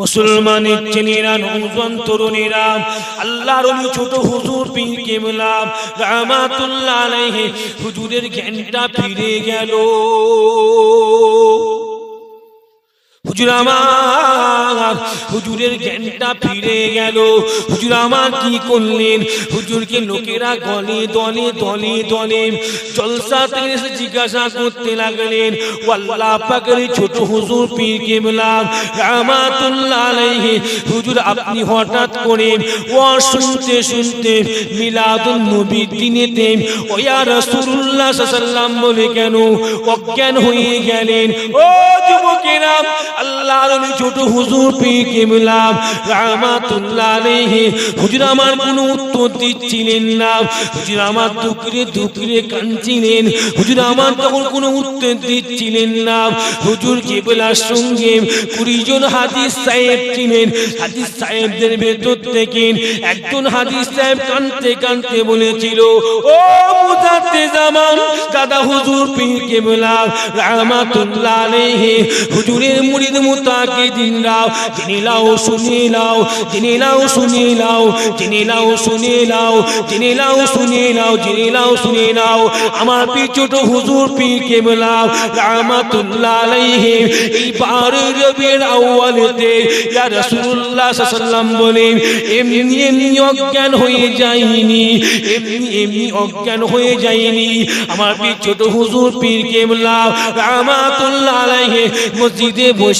মুসলমানের ছেলেরা নৌজন তরুণীরা আল্লাহর ওই ছোট হুজুর পীর মিলাম রামাতুল্লাহ আলাইহি হুজুরের জ্ঞানটা ফিরে গেল। হুজুর আমার, হুজুরের জ্ঞানটা ফিরে গেল। হুজুর আমার কি করলেন? হুজুরকে লোকেরা গলে দলে দলে দলে জলসা জিজ্ঞাসা করতে লাগলেন ও আল্লাহ পাকের ছোট হুজুর পীর কেবলাম রাহমাতুল্লাহ আলাইহি। হুজুর, আপনি হঠাৎ করে ও শুনতে শুনতে মিলাদুন নবীর দিনেতে ও ইয়া রাসূলুল্লাহ সাল্লাল্লাহু বলে কেন অজ্ঞান হয়ে গেলেন? ও যুবকেরা আল্লাহর ছোট হুজুর আলাইহি। হুজুর আমার কোনো উত্তর না। হুজুর আমার কাঁদছিলেন। হুজুর আমার তখন কোনো উত্তর না। হুজুর কেবলার সঙ্গে কুড়ি জন হাদিস সাহেব ছিলেন। হাদিস সাহেবদের ভেতর থেকে একজন হাদিস সাহেব কানতে কানতে বলেছিল, ও মুজাদ্দে জামান দাদা হুজুর পীর কেবলা রাহমাতুল্লাহ আলাইহি। হুজুরের মুরিদ মুতাকে দিন রাও। জেনে লাও শুনে লাও। জেনে লাও শুনে লাও। জেনে লাও শুনে লাও। জেনে লাও শুনে লাও। জেনে লাও শুনে নাও আমার পীর ছোট হুজুর পীর কেবলা রাহমাতুল্লাহ আলাইহি। এই বার রবির আউয়ালেতে ইয়া রাসূলুল্লাহ আলাইহি বলেন, এমনি এমনি অজ্ঞান হয়ে যায়নি এমনি এমনি অজ্ঞান হয়ে যায়নি আমার পীর ছোট হুজুর পীর কেবলা রাহমাতুল্লাহ আলাইহি। মসজিদে বসে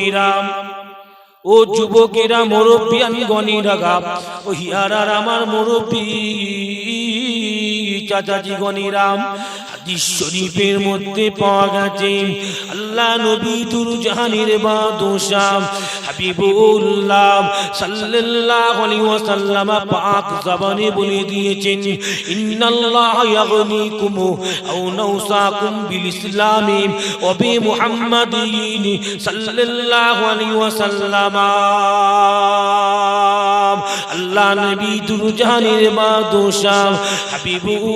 তরুণীরা ও যুবকেরা, মোরব্বিয়ান গণিরা ও হিয়ারার আমার মোরব্বী চাচাজি গণিরাম, হাদিস শরীফের মধ্যে পাওয়া গেছে আল্লাহ নবী তুর জাহানের বাদশাহ হাবিবুল্লাহ সাল্লাল্লাহু আলাইহি ওয়াসাল্লাম পাক জবানে বলে দিয়েছেন, ইন্নাল্লাহ ইয়াগনিকুম আও নাউসাকুম বিল ইসলামি ওয়া বি মুহাম্মাদিন সাল্লাল্লাহু আলাইহি ওয়াসাল্লাম। আল্লাহ নবী তুর জাহানের হাবিবুল্লাহ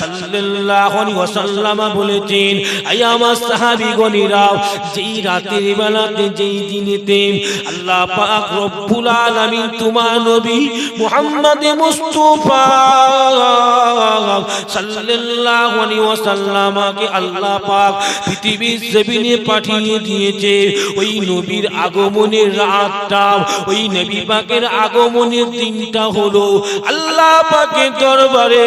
সাল্লাল্লাহু আলাইহি ওয়াসাল্লাম বলেছেন আমার যেই রাতের বেলাতে যেই দিনেতে আল্লাহ পাক রব্বুল আলামিন তোমার নবী মুহাম্মদ মুস্তাফা সাল্লাল্লাহু আলাইহি ওয়াসাল্লামকে আল্লাহ পাক পৃথিবীর জমিনে পাঠিয়ে দিয়েছে। ওই নবীর আগমনের রাতটা, ওই নবী পাকের আগমনের দিনটা হলো আল্লাহ পাকের দরবারে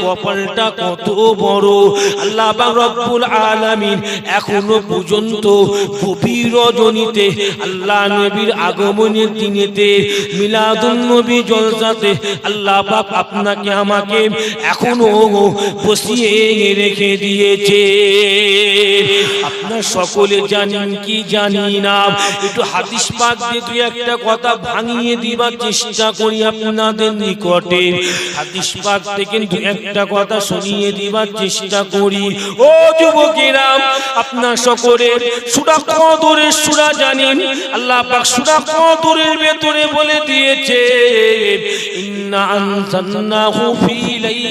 কপালটা কত বড়? আল্লাহ রব্বুল আলামিন এখনও পর্যন্ত গভীর রজনীতে আল্লাহ নবীর আগমনের দিনেতে মিলাদুন নবী জলসাতে আল্লাহ পাক আপনাকে, আমাকে এখনও বসিয়ে রেখে দিয়েছে। আপনার সকলে জানেন কি জানি না। একটু হাদিস পাক দিয়ে দুই একটা কথা ভাঙিয়ে দিবার চেষ্টা করি আপনাদের নিকটে। হাদিস পাক থেকে দু একটা কথা শুনিয়ে দিবার চেষ্টা করি। ও যুবকেরা আপনার সকলের সুরা কদরের সুরা জানেন। আল্লাহ পাক সুরা কদরের ভেতরে বলে দিয়েছে ইন্না আনসালনাহু ফি লাইলাতিল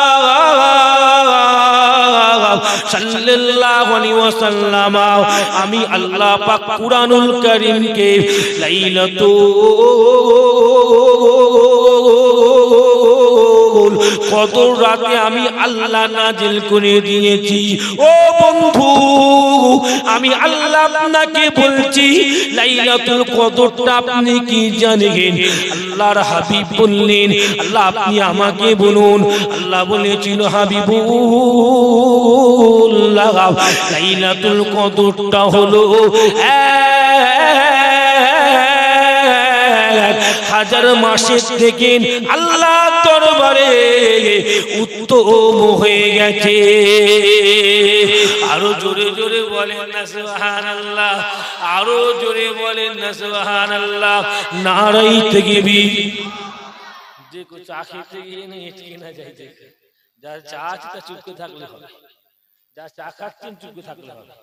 সাল্লাল্লাহু আলাইহি ওয়াসাল্লাম আমি আল্লাহ পাক কুরআনুল কারীমকে লাইলাতুল কদর রাতে আমি আল্লাহ নাজিল করে দিয়েছি। ও বন্ধু, আমি আল্লাহ আপনাকে বলছি, লাইলাতুল কদরটা আপনি কি জানেন? আল্লাহর হাবিব বললেন, আল্লাহ আপনি আমাকে বলুন। আল্লাহ বলেছিল, হাবিবুল্লাহ, লাইলাতুল কদরটা হলো এক হাজার মাসের থেকে আল্লাহ দরবারে উত্তম হয়ে গেছে। আরও জোরে জোরে বলেন না, সুবহানাল্লাহ। আরও জোরে বলেন না, সুবহানাল্লাহ। নারাই থেকে বি না তা চুপকে থাকলে হবে। যা চুপকে থাকলে হবে।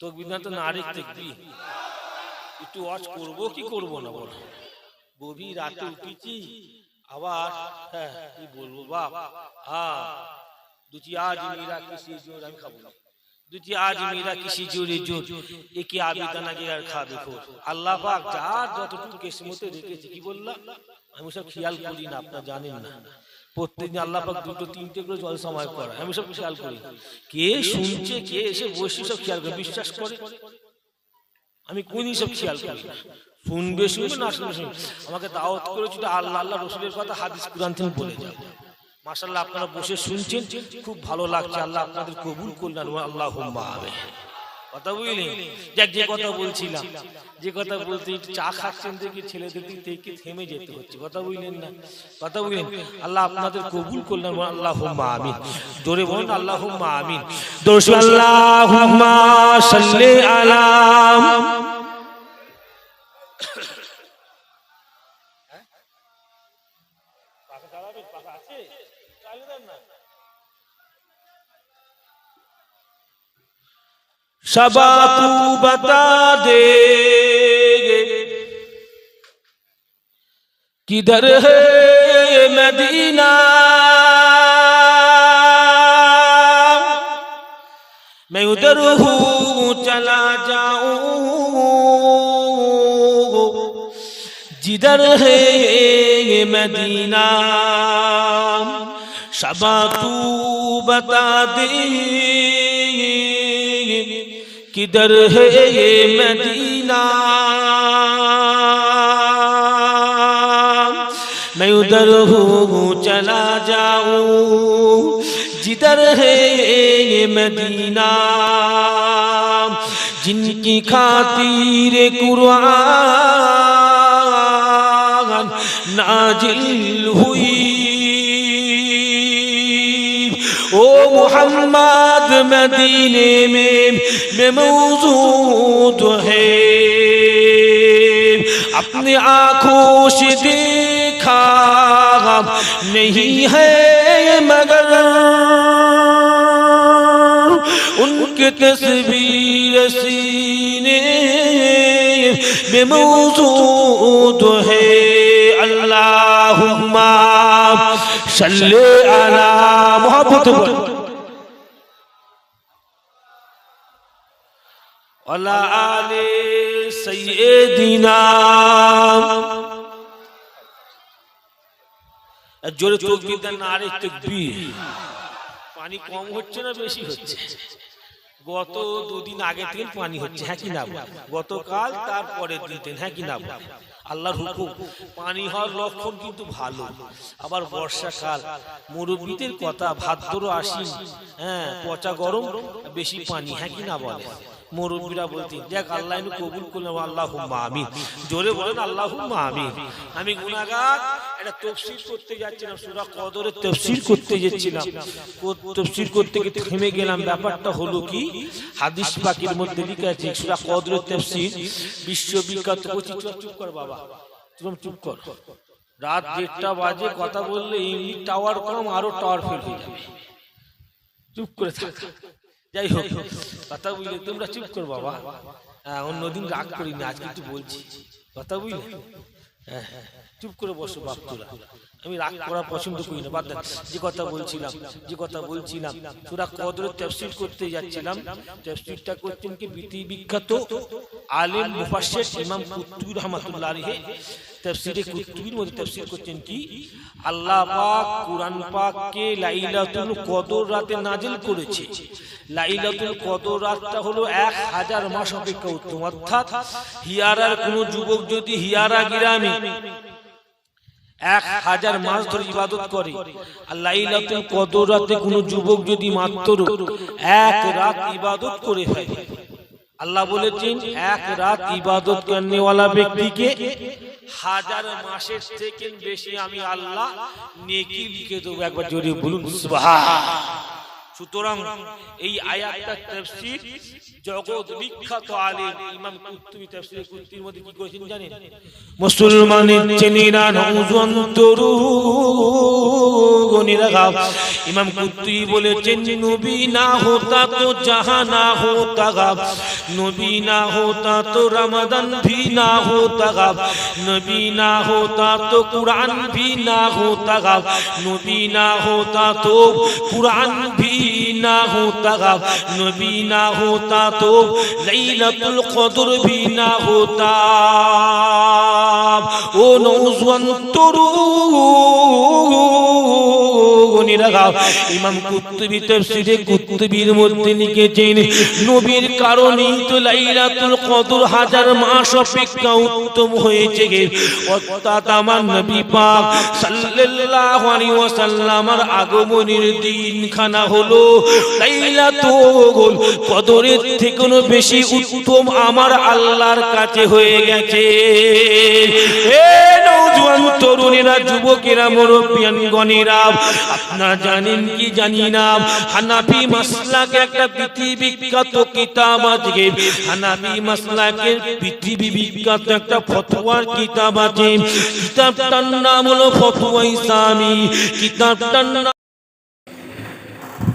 তো তো একটু ওয়াচ করব কি করব না বলো? গভীর রাতে উঠেছি। আবার হ্যাঁ কি বলব বাপ? হ্যাঁ। দুটি আজ মেরা কিসি জোর আমি খাব না। দুটি আজ কিসি জোরে জোর? একে আবিদা না আর খাবে খোর। আল্লাহ পাক যার যতটুকু কেসমতে রেখেছে কি বললাম আমি সব খেয়াল করি না আপনার জানেন না। প্রত্যেকদিন আল্লাহ পাক দুটো তিনটে করে জল সময় করে আমি সব খেয়াল করি। কে শুনছে কে এসে বসে সব খেয়াল করে বিশ্বাস করে আমি কোনই সব খেয়াল করি? না শুনবে শুনবে, না শুনবে শুনবে। আমাকে দাওয়াত করেছিল আল্লাহ আল্লাহ রসুলের কথা হাদিস কুরআন থেকে বলে যাও। মাশাআল্লাহ, আপনারা বসে শুনছেন, খুব ভালো লাগছে। আল্লাহ আপনাদের কবুল করলেন আল্লাহ আমিন। কথা বুঝলেন যাক যে কথা বলছিলাম, যে কথা বলতে চা খাচ্ছেন দেখি, ছেলেদের দিক থেকে থেমে যেতে হচ্ছে। কথা বুঝলেন না? কথা বুঝলেন? আল্লাহ আপনাদের কবুল করলেন আল্লাহ আমিন। জোরে বলুন আল্লাহ আমিন। দর্শক আল্লাহুম্মা সাল্লি আলা सबा तू बता दे किधर है मदीना? मैं उधर हूँ, चला जाऊँ। जिधर है मदीना? सबा तू बता दे کدھر ہے یہ مدینہ میں ادھر ہوں چلا جاؤں جدھر ہے یہ مدینہ جن کی خاطر قرآن نازل ہوئی او محمد مدینے میں میں موجود ہے۔ اپنی آنکھوں سے دیکھا نہیں ہے مگر ان کے تصویر سینے میں موجود ہے۔ সাল্লে আলা মহব্বত ওয়ালা আলি সাইয়্যিদিনা। জোরে তকবীর দেন না আরে তকবীর। পানি কম হচ্ছে না বেশি হচ্ছে? গত দুদিন আগে থেকে পানি হচ্ছে হ্যাঁ কি না গতকাল তারপরে দিতেন হ্যাঁ কি না আল্লাহর হুকুম। পানি হওয়ার লক্ষণ কিন্তু ভালো। আবার বর্ষাকাল, মুরব্বীদের কথা, ভাদ্র আসি হ্যাঁ পচা গরম, বেশি পানি হ্যাঁ কি না বলে? মুরব্বীরা বলতেন, দেখ, আল্লাহ কবুল করলাম আল্লাহ আমি জোরে বলেন আল্লাহ আমি আমি গুনাগার একটা তফসির করতে যাচ্ছিলাম সুরা কদরের তফসির করতে যাচ্ছিলাম। তফসির করতে গিয়ে থেমে গেলাম। ব্যাপারটা হলো কি হাদিস পাকের মধ্যে লিখা আছে সুরা কদরের তফসির বিশ্ববিখ্যাত চুপ কর বাবা। তুমি চুপ কর। রাত দেড়টা বাজে কথা বললে এমনি টাওয়ার কম আরও টাওয়ার ফেল হয়ে যাবে। চুপ করে থাক। যাই হোক কথা বুঝলে তোমরা চুপ কর বাবা। হ্যাঁ অন্যদিন রাগ করিনি আজকে একটু বলছি। কথা বুঝলে? চুপ করে বসো বাপ তোরা আমি রাগ করা পছন্দ করি না। বাদ। যে কথা বলছিলাম, যে কথা বলছিলাম। সুরা কদরের তাফসীর করতে যাচ্ছিলাম। তাফসীরটা করতেন কি পৃথিবী বিখ্যাত আলেম মুফাসসির ইমাম কুতুবী রাহমাতুল্লাহ আলাইহি। তাফসীরে কুতুবীর মধ্যে তাফসীর করতেন কি? আল্লাহ পাক কুরআন পাককে লাইলাতুল কদর রাতে নাজিল করেছে। লাইলাতুল কদর রাতটা হলো এক হাজার মাস অপেক্ষা উত্তম। অর্থাৎ হিয়ারার কোনো যুবক যদি হিয়ারা গ্রামে এক হাজার মাস ধরে ইবাদত করে। আর লাইলাতুল কদর রাতে কোনো যুবক যদি মাত্র এক রাত ইবাদত করে ফেলে। আল্লাহ বলেছেন, এক রাত ইবাদত করনেওয়ালা ব্যক্তিকে হাজার মাসের থেকে বেশি আমি আল্লাহ নেকি লিখে দেবো। একবার জোরে বলুন সুতরাং এই আয়াতটার তাফসীর জগৎ বিখ্যাত আলিম ইমাম কুতুবি তাফসীর কুতুবির মধ্যে কি করেছেন জানেন? মুসলমানের চেনে না নজন্তরু গনিরাগাব ইমাম কুতুবি বলেছেন, নবী না হতা তো জাহান না হতা গাব নবী না হতা তো রমাদান ভি না হতা গাব নবী না হতা তো কুরআন ভি না হতা গাব নবী না হতা তো কুরআন ভি ना होता गा नबी ना होता तो लैलतुल कद्र भी ना होता ओ नौजवान তরুণীরা গাও ইমাম কুতুবী মধ্যে লিখেছেন, নবীর তো লাইলাতুল কদর হাজার মাস অপেক্ষা উত্তম হয়েছে অর্থাৎ আমার নবী পাক সাল্লাল্লাহু আলাইহি ওয়াসাল্লামের আগমনের দিনখানা হলো লাইলাতুল কদরের থেকেও বেশি উত্তম আমার আল্লাহর কাছে হয়ে গেছে। তরুণেরা, যুবকেরা, মুরব্বিয়ানগণেরা, আপনারা জানেন কি জানি না? হানাফি মাসলাকে একটা পৃথিবী বিখ্যাত কিতাব আছে। হানাফি মাসলাকের পৃথিবী বিখ্যাত একটা ফতোয়ার কিতাব আছে। কিতাবটার নাম হলো ফতোয়া ইসলামী। কিতাবটার নাম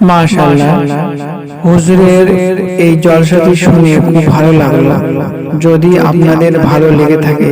মাশাআল্লাহ। হুজুরের এই জলসাটি শুনে খুব ভালো লাগল। যদি আপনাদের ভালো লেগে থাকে